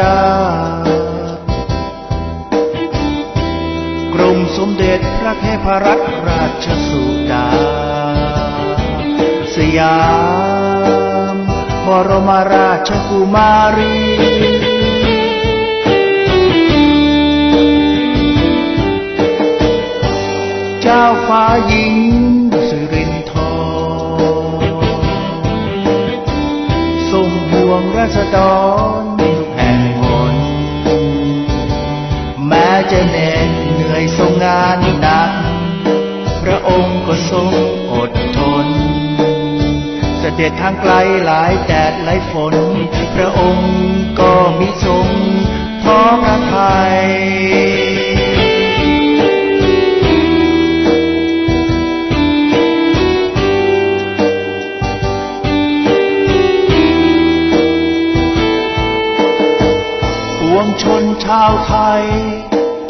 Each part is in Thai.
รากรุงสมเด็จพระเทพรัตนราชสุดา สยามบรมราชกุมารีเจ้าฟ้าหญิงสิรินทร์ทรงห่วงราษฎร ด็จทางไกลหลายแดดหลายฝน พระองค์ก็มิทรงท้อพระทัยปวงชนชาวไทย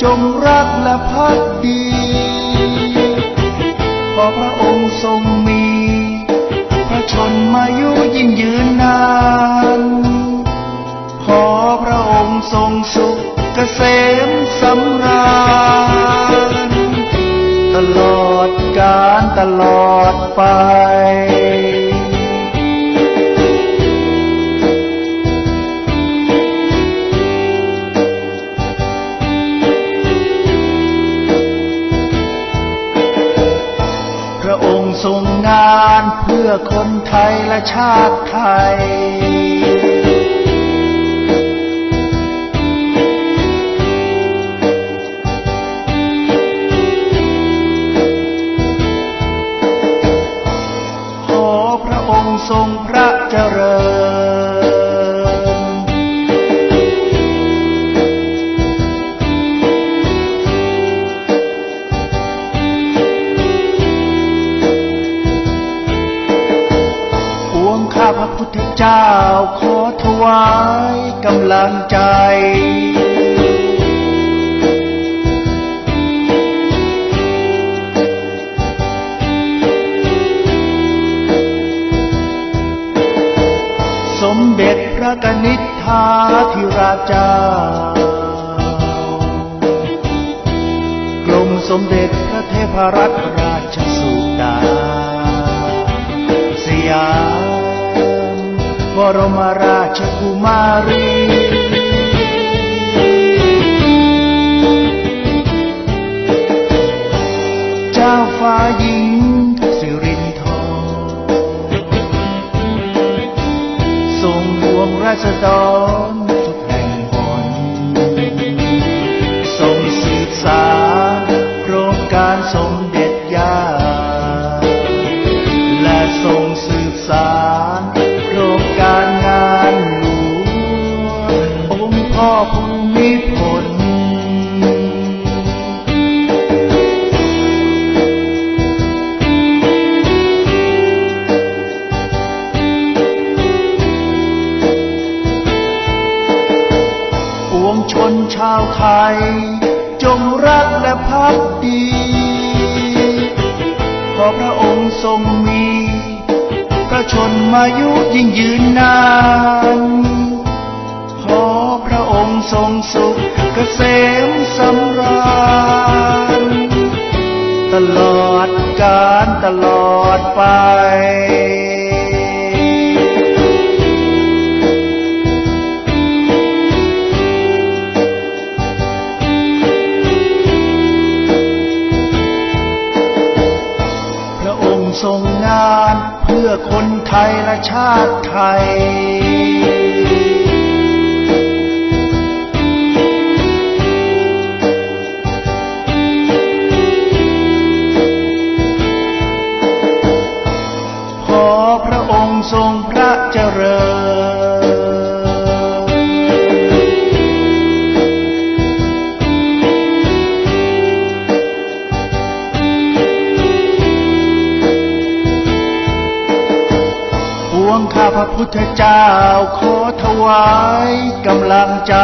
จงรักและพักดี ทรงสุขเกษมสำราญ ตลอดกาลตลอดไปพระองค์ทรงงานเพื่อคนไทยและชาติไทย ทรงพระเจริญปวงข้าพระพุทธเจ้าขอถวายกำลังใจ สมเด็จพระกนิษฐาธิราชเจ้ากรมสมเด็จพระเทพรัตนราชสุดา สยามบรมราชกุมารี รงห่ว ชาวไทย จงรักและพักดีเพราะพระองค์ทรงมี พระชนมายุยิ่งยืนนานขอพระองค์ทรงสุขเกษมสำราญ ตลอดกาลตลอดไป ส่งงานเพื่อคนไทยและชาติไทย งข้าพระพุทธเจ้าขอถวายกำลังใจ